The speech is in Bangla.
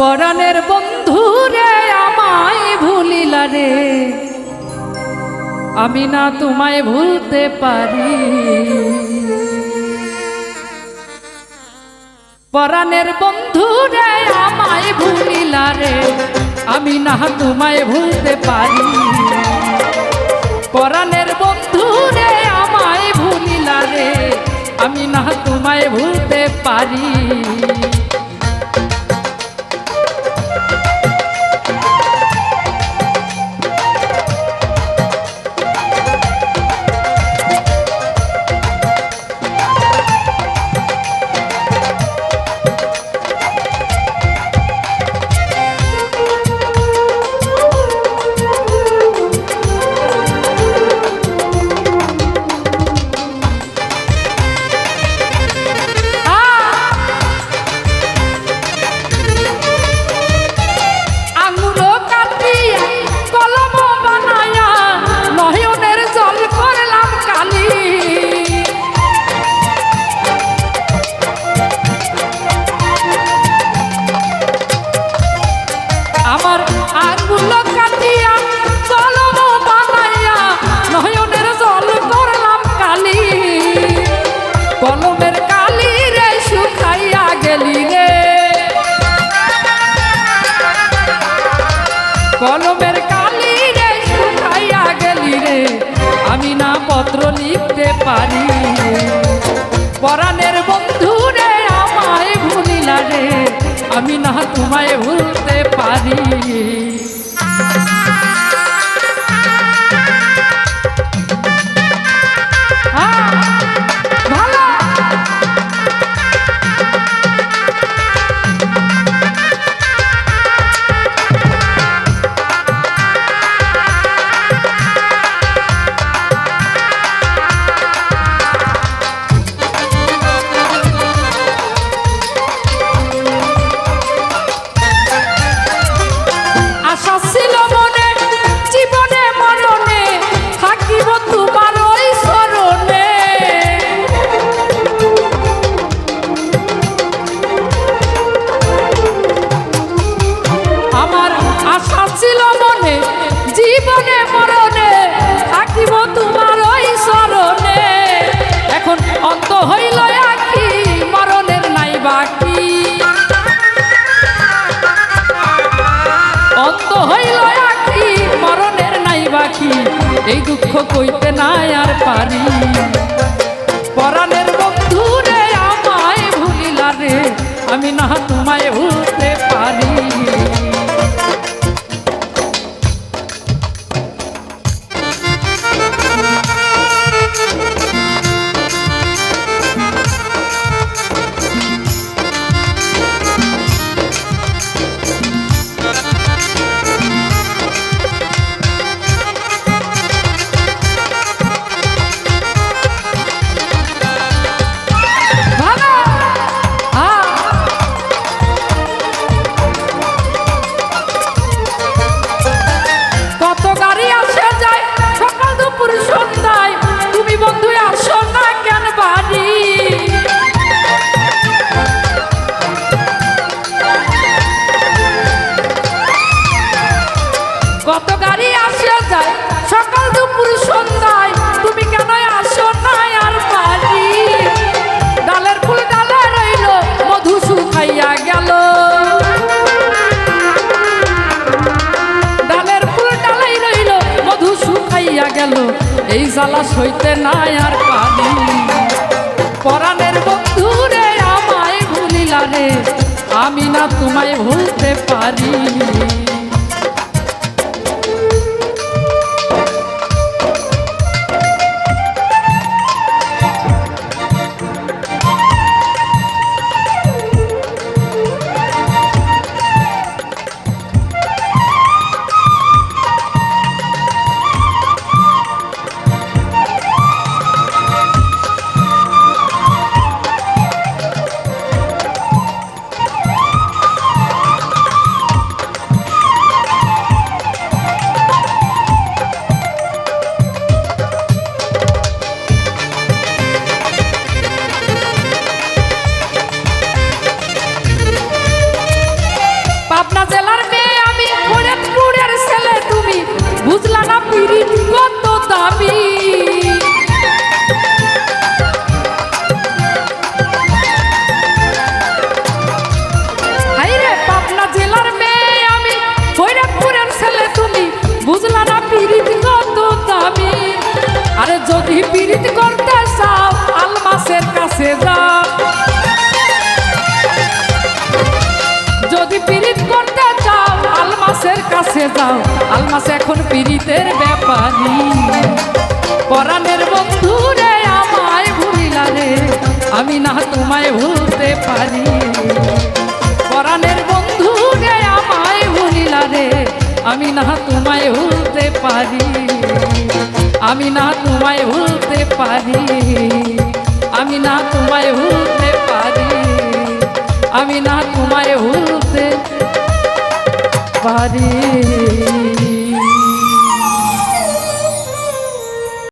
পরাণের বন্ধু রে আমায় ভুলিলা রে। আমি না তোমায় ভুলতে পারি। পরাণের বন্ধু রে আমায় ভুলিলা রে। আমি না তোমায় ভুলতে পারি। পরাণের বন্ধু রে আমায় ভুলিলা রে। আমি না তোমায় ভুলতে পারি। কলমের কালি রে শুকাইয়া গেলি রে। আমি না পত্র লিখতে পারি। পরাণের বন্ধু রে, আমায় ভুলিলা রে। আমি না তোমায় ভুলতে পারি। Música এই দুঃখ কইতে নাই আর পারি। কত গাড়ি আসে যায়, সকাল দুপুর সন্ধ্যায়, তুমি কেন আসো না আর বাড়ি? ডালের ফুল ডালে রইল, মধু শুকাইয়া গেল। ডালের ফুল ডালাই রইল, মধু শুকাইয়া গেল। এই জ্বালা সইতে নাই আর পানি পরাণের বন্ধু রে আমায় ভুলিলা রে, আমি না তোমায় ভুলতে পারি। যদি পীড়িত করতে চাও আলমাসের কাছে যাও যদি পীড়িত করতে চাও, আলমাসের কাছে যাও। আলমাস এখন পীড়িতের ব্যাপারী পরাণের বন্ধু রে আমায় ভুলিলা আমি না তোমায় ভুলতে পারি। পরাণের বন্ধু রে আমায় ভুলিলা আমি না তোমায় ভুলতে পারি। আমি না তোমায় ভুলতে পারি। আমি না তোমায় ভুলতে পারি। আমি না তোমায় ভুলতে পারি।